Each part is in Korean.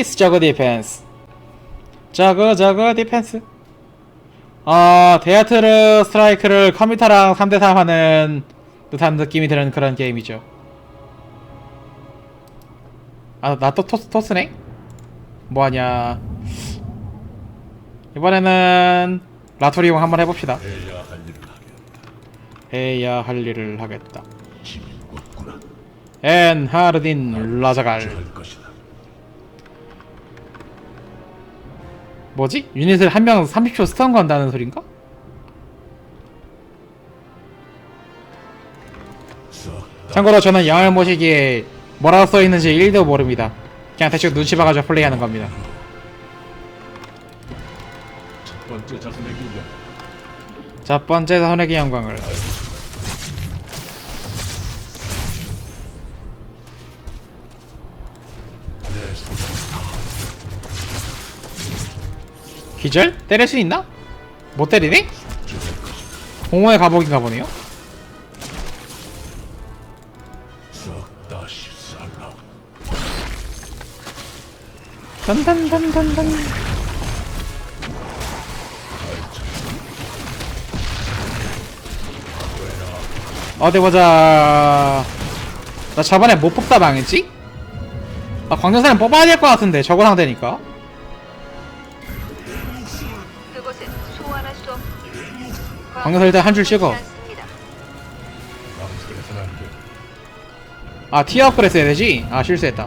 스페이스 저그 디펜스 저그 저그 디펜스 어 데아트르 스트라이크를 컴퓨터랑 3대3 하는 듯한 느낌이 드는 그런 게임이죠. 아 나 또 토스, 토스네? 뭐하냐. 이번에는 라토리용 한번 해봅시다. 해야 할 일을 하겠다. 엔 하르딘 라자갈 뭐지? 유닛을 한 명 30초 스턴 건다는 소린가? 썩 참고로 저는 영을 모시기에 뭐라고 써있는지 1도 모릅니다 그냥 대충 눈치 봐가지고 플레이하는 겁니다 첫 번째 자손에게 영. 첫 번째 선액의 영광을 기절? 때릴 수 있나? 못 때리네? 공허의 갑옷인가 보네요. 단단단단단 어디 보자 나 저번에 못 뽑다 망했지? 아 광전사는 뽑아야 될 것 같은데 저거 상대니까 방금 일단 한 줄 찍어. 망설여서는 안 돼. 아 업그레이드 해야 되지? 아 실수했다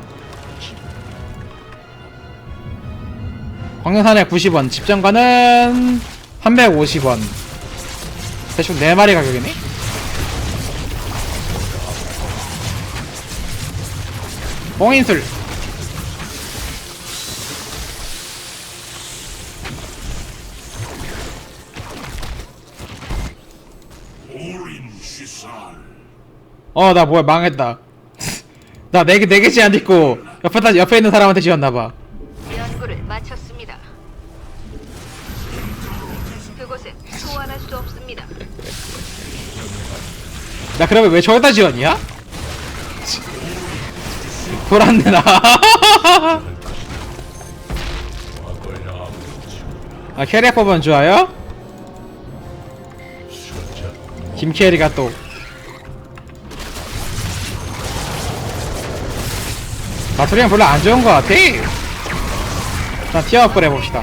광전산에 90원 집정가는 350원 대충 4마리 가격이네? 뽕인술 어 나 뭐야 망했다 나 4개, 4개씩 안 짓고 옆에, 옆에 있는 사람한테 지었나봐 연구를 마쳤습니다. 그곳은 소환할 수 없습니다. 나 그러면 왜 저기다 지었냐? 돌았네 나. 아 캐리어 뽑은 좋아요? 김캐리가 또. 마토리는 별로 안 좋은 것 같아. 자 티어 업글 해봅시다.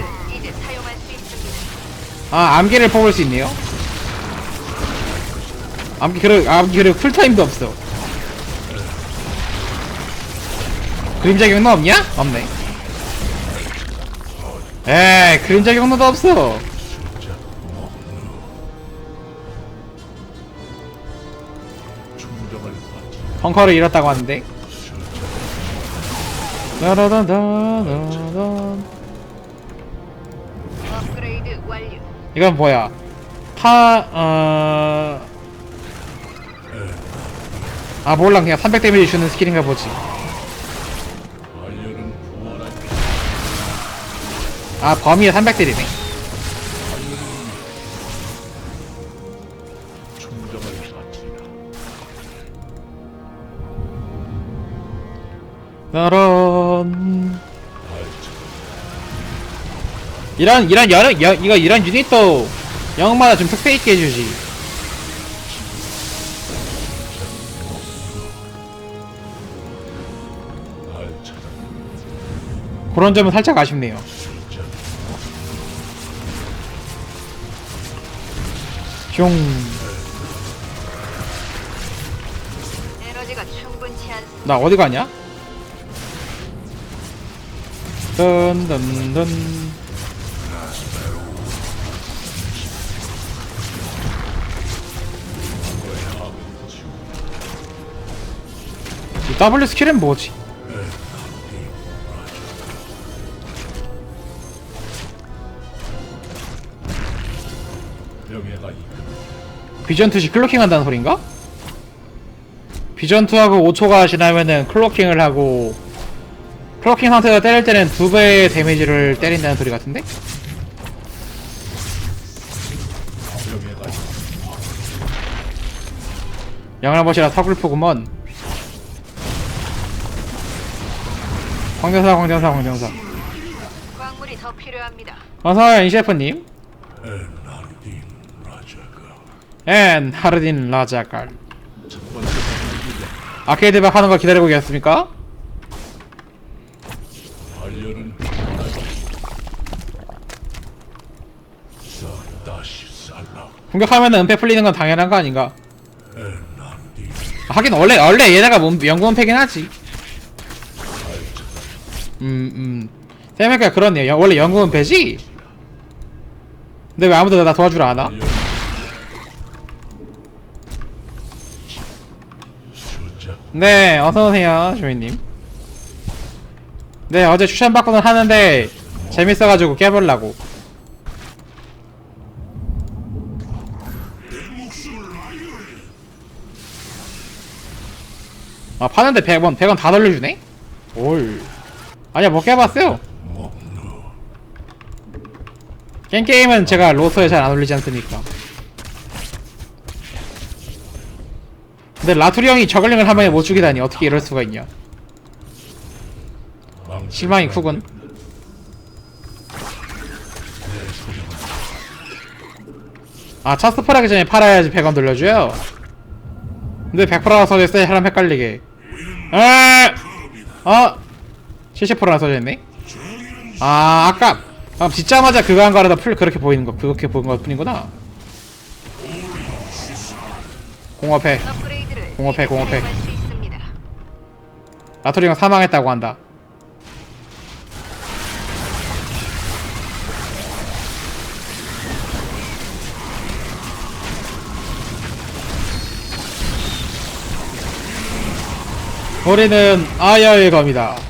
아 암기를 뽑을 수 있네요. 암기 그래 암기 그래 쿨타임도 없어. 그림자 경로 없냐? 없네. 에이 그림자 경로도 없어. 벙커를 잃었다고 하는데. 업그레이드 완료. 이건 뭐야? 파 어. 아 몰라 그냥 300 데미지 주는 스킬인가 보지. 아 범위에 300 때리네. 이런 이런 여러 여, 이거 이런 유닛도 영마다 좀 특색 있게 해주지. 그런 점은 살짝 아쉽네요. 않습니다. 나 어디 가냐? 던던던. W 스킬은 뭐지? 명예가 이끌. 비전 2시 클로킹 한다는 소린가? 비전 2하고 5초가 지나면은 클로킹을 하고 클로킹 상태에서 때릴 때는 두 배의 데미지를 때린다는 소리 같은데? 영알못이라 서글프구먼 광전사 광전사 광전사 광물이 더 필요합니다. 어서와요 이 셰프님 엔나르딘 라자가 앤 하르딘 라자갈 단계가 아케이드백 하는 걸 기다리고 계셨습니까? 공격하면 은폐 풀리는 건 당연한 거 아닌가? 엔나르딘 하긴 원래 원래 얘네가 몸- 연구원 패긴 하지. 음 음. 생각해보니까 그렇네요. 여- 원래 연구원 패지. 근데 왜 아무도 나 도와주러 안 와? 네, 어서 오세요, 조이님. 네, 어제 추천 받고는 하는데 재밌어가지고 깨보려고. 아 파는데 100원 100원 다 돌려주네? 올 아니야 못 깨봤어요. 먹노 깽게임은 제가 로서에 잘 안 올리지 않습니까? 근데 라투리 형이 저글링을 한 방에 못 죽이다니 어떻게 이럴 수가 있냐? 실망이 크군. 아 차스플 하기 전에 팔아야지 100원 돌려줘요? 근데 100%라 써져있어 사람 헷갈리게. 에! 어? 70%라 써져있네 아 아까 아, 짓자마자 그거 한 거라도 풀 그렇게 보이는 거 그렇게 보이는 것 뿐이구나 공업해 공업해, 공업해. 사용할 수 있습니다. 라토리 형 사망했다고 한다 우리는 아야의 검이다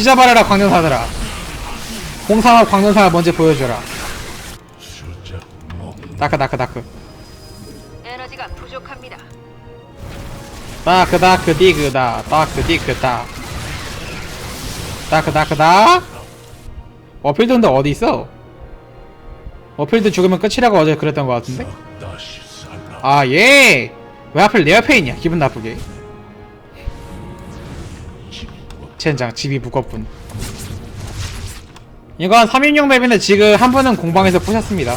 찢어버려라 광전사들아 공상업 광전사 먼저 보여줘라 다크 다크 다크 에너지가 부족합니다. 다크 다크 디그다 다크 디그다 다크 다크다 어필드인데 어디 있어? 어필드 죽으면 끝이라고 어제 그랬던 것 같은데? 싹 다시 살라 아 예! 왜 하필 내 옆에 있냐 기분 나쁘게 젠장 집이 무겁군. 이건 3인용 맵인데 지금 한 분은 공방에서 푸셨습니다.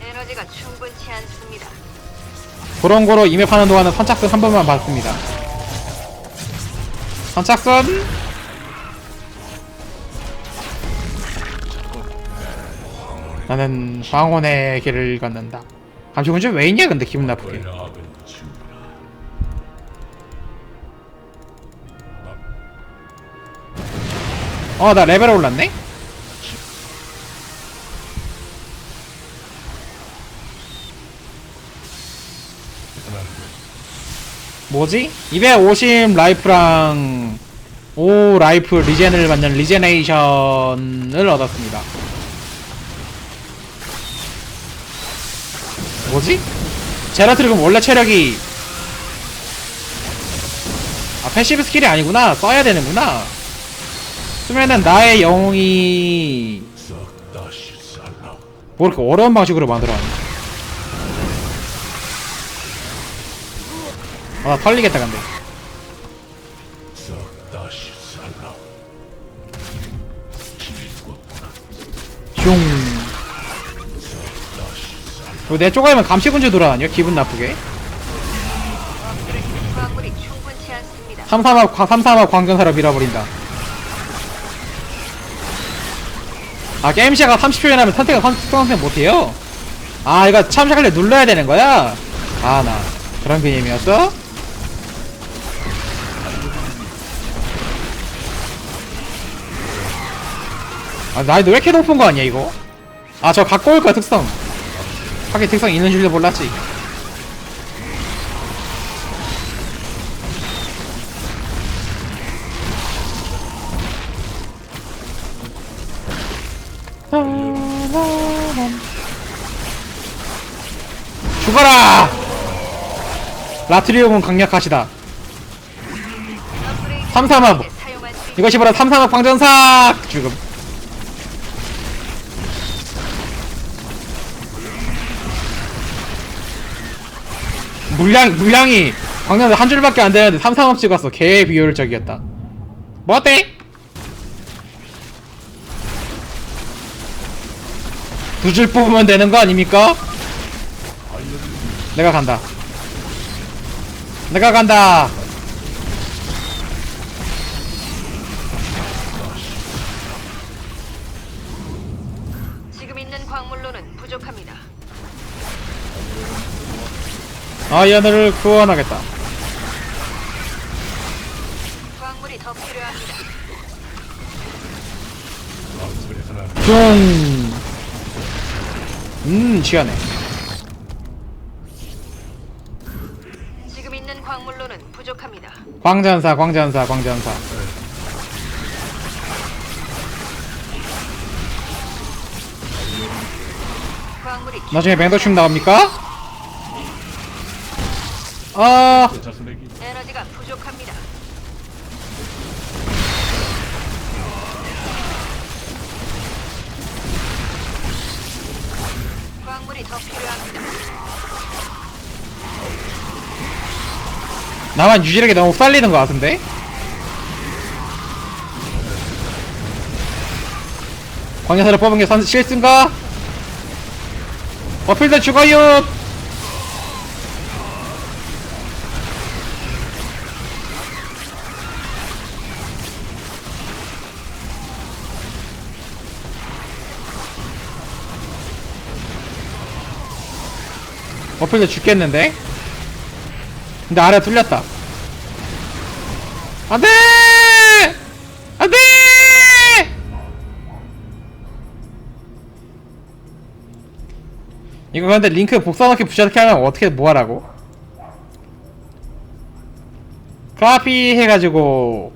에너지가 충분치 않습니다. 고런고로 이맵 하는 동안은 선착순 한 번만 받습니다. 선착순! 나는 황혼의 길을 걷는다. 감시군주 왜 있냐 근데 기분 나쁘게 어 나 레벨 올랐네? 뭐지? 250 라이프랑 5 라이프 리젠을 받는 리제네이션을 얻었습니다 뭐지? 제라트릭은 원래 체력이 아 패시브 스킬이 아니구나 써야 되는구나 쓰면은 나의 영웅이 뭐 이렇게 어려운 방식으로 만들어놨네 아나 털리겠다 근데. 슝. 이거 내 쪼가리면 감시군주 돌아다녀? 기분 나쁘게. 삼삼합 과- 삼삼합 광전사로 밀어버린다 아 게임 시작가 30초에 나면 선택을 선- 선택 못해요? 아 이거 참석할래 눌러야 되는 거야? 아 나 그런 개념이었어? 아 나이도 왜 이렇게 높은 거 아니야 이거? 아 저 갖고 올 거야 특성 하긴 특성 있는 줄도 몰랐지 죽어라! 라트리움은 강력하시다. 삼삼합. 있- 이것이 바로 삼삼학 광전사! 죽음. 물량, 물량이 광전사 한 줄밖에 안 되는데 삼삼학 찍었어. 개 비효율적이었다. 뭐 어때? 두 줄 뽑으면 되는 거 아닙니까? 내가 간다. 내가 간다. 지금 있는 광물로는 부족합니다. 아이언을 구원하겠다. 광물이 더 필요합니다. 뿅. 음, 시원해. 지금 있는 광물로는 부족합니다. 광전사, 광전사, 광전사. 광물이 나중에 맹도춤 나옵니까? 아, 나만 유일하게 너무 빨리는 것 같은데? 광전사를 뽑은 게 선, 실수인가? 어필드 죽어요! 어필드 죽겠는데? 근데 아래 뚫렸다. 안 돼! 안 돼! 이거 근데 링크 복사넣기 붙여넣기 하면 어떻게 뭐하라고? 카피 해가지고